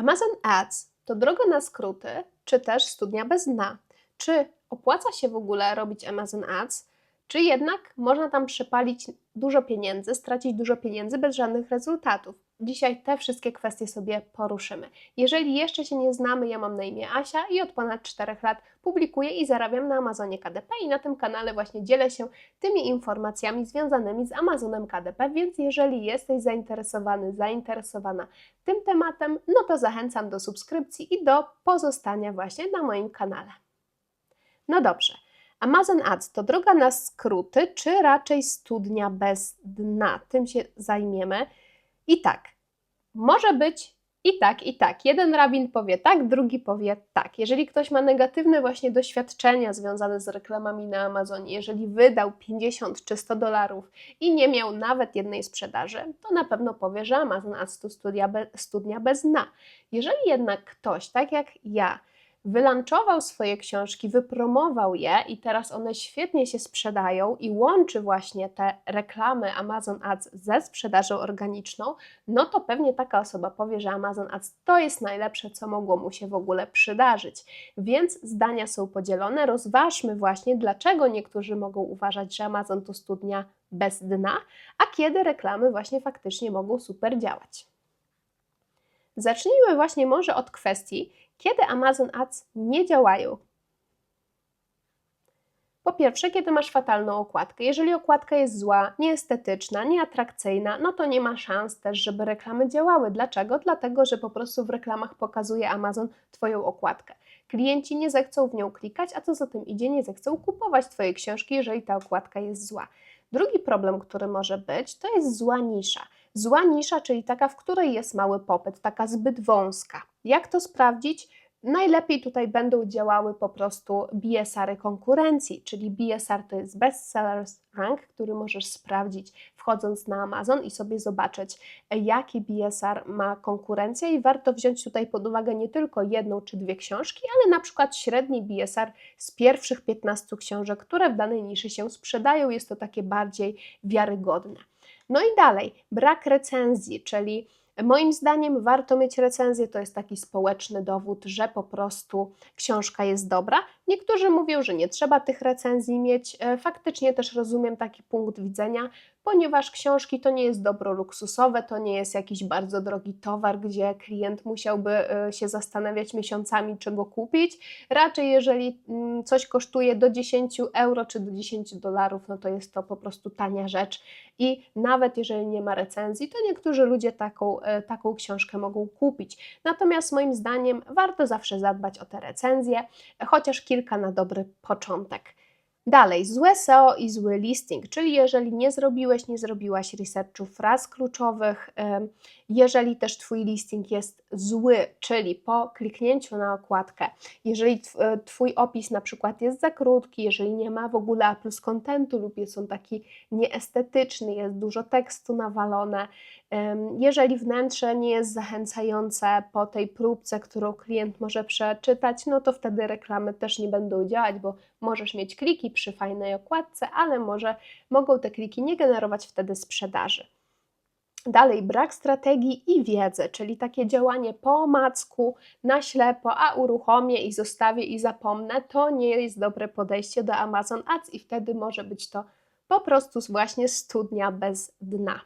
Amazon Ads to droga na skróty, czy też studnia bez dna. Czy opłaca się w ogóle robić Amazon Ads, czy jednak można tam przepalić dużo pieniędzy, stracić dużo pieniędzy bez żadnych rezultatów? Dzisiaj te wszystkie kwestie sobie poruszymy. Jeżeli jeszcze się nie znamy, ja mam na imię Asia i od ponad 4 lat publikuję i zarabiam na Amazonie KDP i na tym kanale właśnie dzielę się tymi informacjami związanymi z Amazonem KDP, więc jeżeli jesteś zainteresowany, zainteresowana tym tematem, no to zachęcam do subskrypcji i do pozostania właśnie na moim kanale. No dobrze. Amazon Ads to droga na skróty, czy raczej studnia bez dna? Tym się zajmiemy. I tak, może być i tak, i tak. Jeden rabin powie tak, drugi powie tak. Jeżeli ktoś ma negatywne właśnie doświadczenia związane z reklamami na Amazonie, jeżeli wydał 50 czy 100 dolarów i nie miał nawet jednej sprzedaży, to na pewno powie, że Amazon Ads to studnia bez dna. Jeżeli jednak ktoś, tak jak ja, wylanczował swoje książki, wypromował je i teraz one świetnie się sprzedają i łączy właśnie te reklamy Amazon Ads ze sprzedażą organiczną, no to pewnie taka osoba powie, że Amazon Ads to jest najlepsze, co mogło mu się w ogóle przydarzyć. Więc zdania są podzielone. Rozważmy właśnie, dlaczego niektórzy mogą uważać, że Amazon to studnia bez dna, a kiedy reklamy właśnie faktycznie mogą super działać. Zacznijmy właśnie może od kwestii, kiedy Amazon Ads nie działają. Po pierwsze, kiedy masz fatalną okładkę. Jeżeli okładka jest zła, nieestetyczna, nieatrakcyjna, no to nie ma szans też, żeby reklamy działały. Dlaczego? Dlatego, że po prostu w reklamach pokazuje Amazon Twoją okładkę. Klienci nie zechcą w nią klikać, a co za tym idzie, nie zechcą kupować Twojej książki, jeżeli ta okładka jest zła. Drugi problem, który może być, to jest zła nisza. Zła nisza, czyli taka, w której jest mały popyt, taka zbyt wąska. Jak to sprawdzić? Najlepiej tutaj będą działały po prostu BSR-y konkurencji, czyli BSR to jest Best Sellers Rank, który możesz sprawdzić wchodząc na Amazon i sobie zobaczyć, jaki BSR ma konkurencja i warto wziąć tutaj pod uwagę nie tylko jedną czy dwie książki, ale na przykład średni BSR z pierwszych 15 książek, które w danej niszy się sprzedają, jest to takie bardziej wiarygodne. No i dalej, brak recenzji, czyli Moim zdaniem warto mieć recenzję, to jest taki społeczny dowód, że po prostu książka jest dobra. Niektórzy mówią, że nie trzeba tych recenzji mieć. E, faktycznie też rozumiem taki punkt widzenia, ponieważ książki to nie jest dobro luksusowe, to nie jest jakiś bardzo drogi towar, gdzie klient musiałby e, się zastanawiać miesiącami, czego kupić. Raczej, jeżeli mm, coś kosztuje do 10 euro czy do 10 dolarów, no to jest to po prostu tania rzecz i nawet jeżeli nie ma recenzji, to niektórzy ludzie taką, e, taką książkę mogą kupić. Natomiast moim zdaniem warto zawsze zadbać o te recenzje, chociaż kilka na dobry początek. Dalej, złe SEO i zły listing, czyli jeżeli nie zrobiłeś, nie zrobiłaś researchu fraz kluczowych, jeżeli też Twój listing jest zły, czyli po kliknięciu na okładkę, jeżeli e, Twój opis na przykład jest za krótki, jeżeli nie ma w ogóle A plus kontentu lub jest on taki nieestetyczny, jest dużo tekstu nawalone, jeżeli wnętrze nie jest zachęcające po tej próbce, którą klient może przeczytać, no to wtedy reklamy też nie będą działać, bo możesz mieć kliki przy fajnej okładce, ale może mogą te kliki nie generować wtedy sprzedaży. Dalej, brak strategii i wiedzy, czyli takie działanie po omacku, na ślepo, a uruchomię i zostawię i zapomnę, to nie jest dobre podejście do Amazon Ads i wtedy może być to po prostu właśnie studnia bez dna.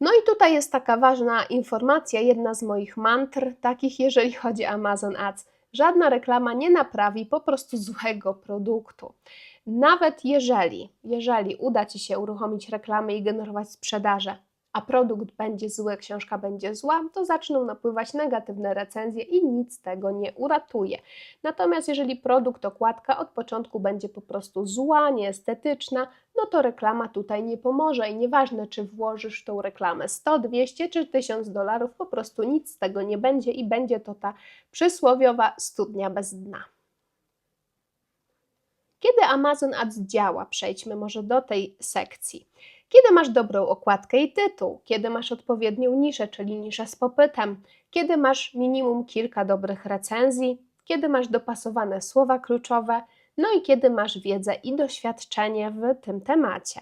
No i tutaj jest taka ważna informacja, jedna z moich mantr, takich jeżeli chodzi o Amazon Ads. Żadna reklama nie naprawi po prostu złego produktu. Nawet jeżeli, jeżeli uda Ci się uruchomić reklamy i generować sprzedaże, a produkt będzie zły, książka będzie zła, to zaczną napływać negatywne recenzje i nic tego nie uratuje. Natomiast jeżeli produkt, okładka od początku będzie po prostu zła, nieestetyczna, no to reklama tutaj nie pomoże i nieważne, czy włożysz tą reklamę 100, 200 czy 1000 dolarów, po prostu nic z tego nie będzie i będzie to ta przysłowiowa studnia bez dna. Kiedy Amazon Ads działa? Przejdźmy może do tej sekcji. Kiedy masz dobrą okładkę i tytuł, kiedy masz odpowiednią niszę, czyli niszę z popytem, kiedy masz minimum kilka dobrych recenzji, kiedy masz dopasowane słowa kluczowe, no i kiedy masz wiedzę i doświadczenie w tym temacie.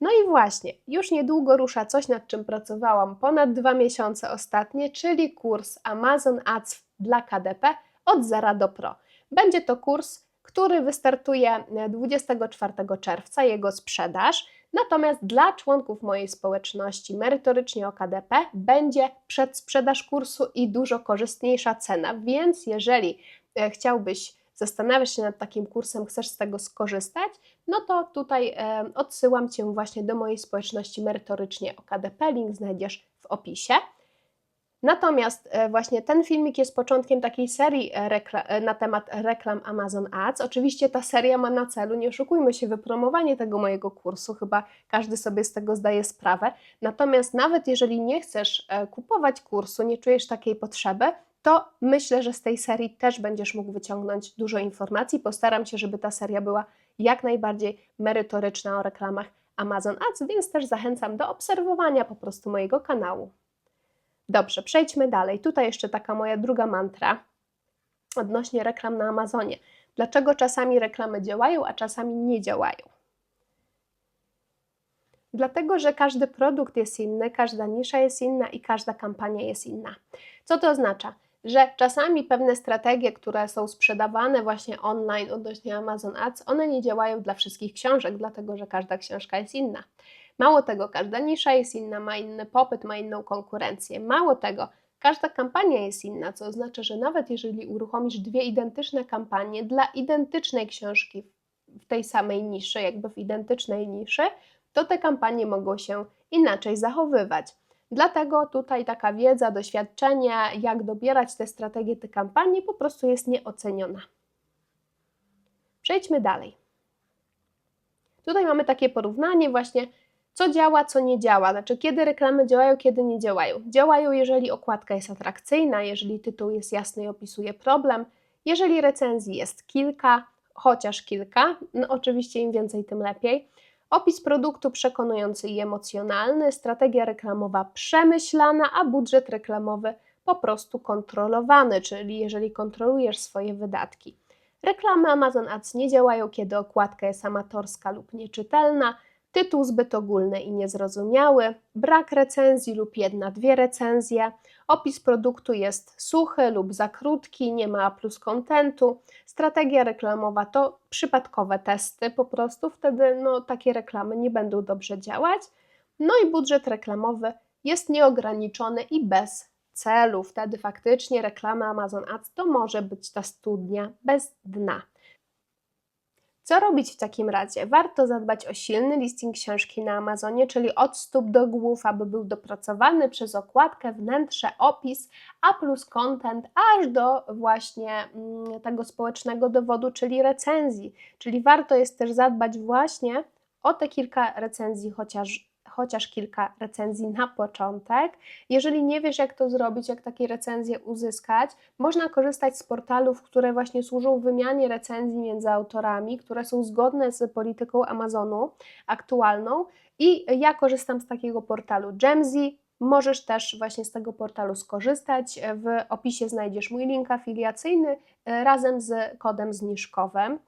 No i właśnie, już niedługo rusza coś, nad czym pracowałam ponad dwa miesiące ostatnie, czyli kurs Amazon Ads dla KDP od zera do pro. Będzie to kurs, który wystartuje 24 czerwca, jego sprzedaż. Natomiast dla członków mojej społeczności merytorycznie o KDP będzie przedsprzedaż kursu i dużo korzystniejsza cena, więc jeżeli e, chciałbyś zastanawiasz się nad takim kursem, chcesz z tego skorzystać, no to tutaj e, odsyłam Cię właśnie do mojej społeczności merytorycznie o KDP, link znajdziesz w opisie. Natomiast e, właśnie ten filmik jest początkiem takiej serii e, na temat reklam Amazon Ads. Oczywiście ta seria ma na celu, nie oszukujmy się, wypromowanie tego mojego kursu, chyba każdy sobie z tego zdaje sprawę. Natomiast nawet jeżeli nie chcesz kupować kursu, nie czujesz takiej potrzeby, to myślę, że z tej serii też będziesz mógł wyciągnąć dużo informacji. Postaram się, żeby ta seria była jak najbardziej merytoryczna o reklamach Amazon Ads, więc też zachęcam do obserwowania po prostu mojego kanału. Dobrze, przejdźmy dalej. Tutaj jeszcze taka moja druga mantra odnośnie reklam na Amazonie. Dlaczego czasami reklamy działają, a czasami nie działają? Dlatego, że każdy produkt jest inny, każda nisza jest inna i każda kampania jest inna. Co to oznacza? że czasami pewne strategie, które są sprzedawane właśnie online odnośnie Amazon Ads, one nie działają dla wszystkich książek, dlatego że każda książka jest inna. Mało tego, każda nisza jest inna, ma inny popyt, ma inną konkurencję. Mało tego, każda kampania jest inna, co oznacza, że nawet jeżeli uruchomisz dwie identyczne kampanie dla identycznej książki w tej samej niszy, jakby w identycznej niszy, to te kampanie mogą się inaczej zachowywać. Dlatego tutaj taka wiedza, doświadczenie, jak dobierać te strategie, te kampanie po prostu jest nieoceniona. Przejdźmy dalej. Tutaj mamy takie porównanie właśnie, co działa, co nie działa, znaczy kiedy reklamy działają, kiedy nie działają. Działają, jeżeli okładka jest atrakcyjna, jeżeli tytuł jest jasny i opisuje problem, jeżeli recenzji jest kilka, chociaż kilka, no oczywiście im więcej, tym lepiej Opis produktu przekonujący i emocjonalny, strategia reklamowa przemyślana, a budżet reklamowy po prostu kontrolowany, czyli jeżeli kontrolujesz swoje wydatki. Reklamy Amazon Ads nie działają, kiedy okładka jest amatorska lub nieczytelna, tytuł zbyt ogólny i niezrozumiały, brak recenzji lub jedna, dwie recenzje, opis produktu jest suchy lub za krótki, nie ma plus kontentu, strategia reklamowa to przypadkowe testy po prostu, wtedy no, takie reklamy nie będą dobrze działać, no i budżet reklamowy jest nieograniczony i bez celu, wtedy faktycznie reklama Amazon Ads to może być ta studnia bez dna. Co robić w takim razie? Warto zadbać o silny listing książki na Amazonie, czyli od stóp do głów, aby był dopracowany przez okładkę, wnętrze, opis, a plus content, aż do właśnie mm, tego społecznego dowodu, czyli recenzji. Czyli warto jest też zadbać właśnie o te kilka recenzji, chociaż chociaż kilka recenzji na początek. Jeżeli nie wiesz, jak to zrobić, jak takie recenzje uzyskać, można korzystać z portalów, które właśnie służą wymianie recenzji między autorami, które są zgodne z polityką Amazonu aktualną. I ja korzystam z takiego portalu Gemzy. Możesz też właśnie z tego portalu skorzystać. W opisie znajdziesz mój link afiliacyjny e, razem z kodem zniżkowym.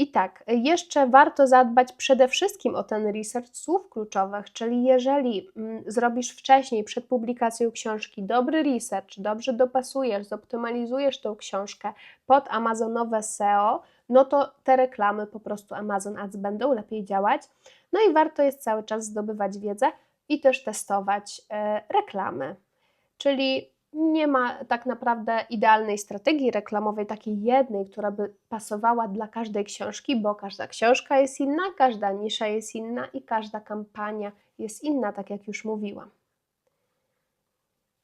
I tak, jeszcze warto zadbać przede wszystkim o ten research słów kluczowych, czyli jeżeli mm, zrobisz wcześniej, przed publikacją książki, dobry research, dobrze dopasujesz, zoptymalizujesz tą książkę pod amazonowe SEO, no to te reklamy po prostu Amazon Ads będą lepiej działać. No i warto jest cały czas zdobywać wiedzę i też testować e, reklamy. Czyli nie ma tak naprawdę idealnej strategii reklamowej, takiej jednej, która by pasowała dla każdej książki, bo każda książka jest inna, każda nisza jest inna i każda kampania jest inna, tak jak już mówiłam.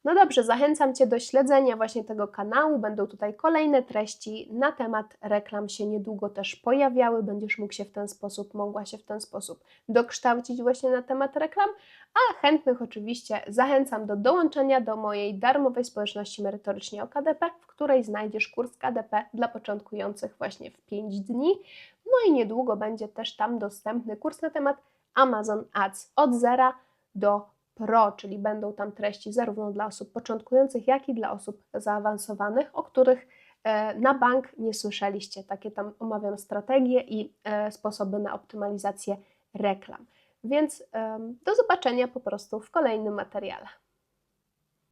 No dobrze, zachęcam Cię do śledzenia właśnie tego kanału. Będą tutaj kolejne treści na temat reklam się niedługo też pojawiały. Będziesz mógł się w ten sposób, mogła się w ten sposób dokształcić właśnie na temat reklam, a chętnych oczywiście zachęcam do dołączenia do mojej darmowej społeczności merytorycznie o KDP, w której znajdziesz kurs KDP dla początkujących właśnie w 5 dni. No i niedługo będzie też tam dostępny kurs na temat Amazon Ads od zera do Pro, czyli będą tam treści zarówno dla osób początkujących, jak i dla osób zaawansowanych, o których e, na bank nie słyszeliście. Takie tam omawiam strategie i e, sposoby na optymalizację reklam. Więc do zobaczenia po prostu w kolejnym materiale.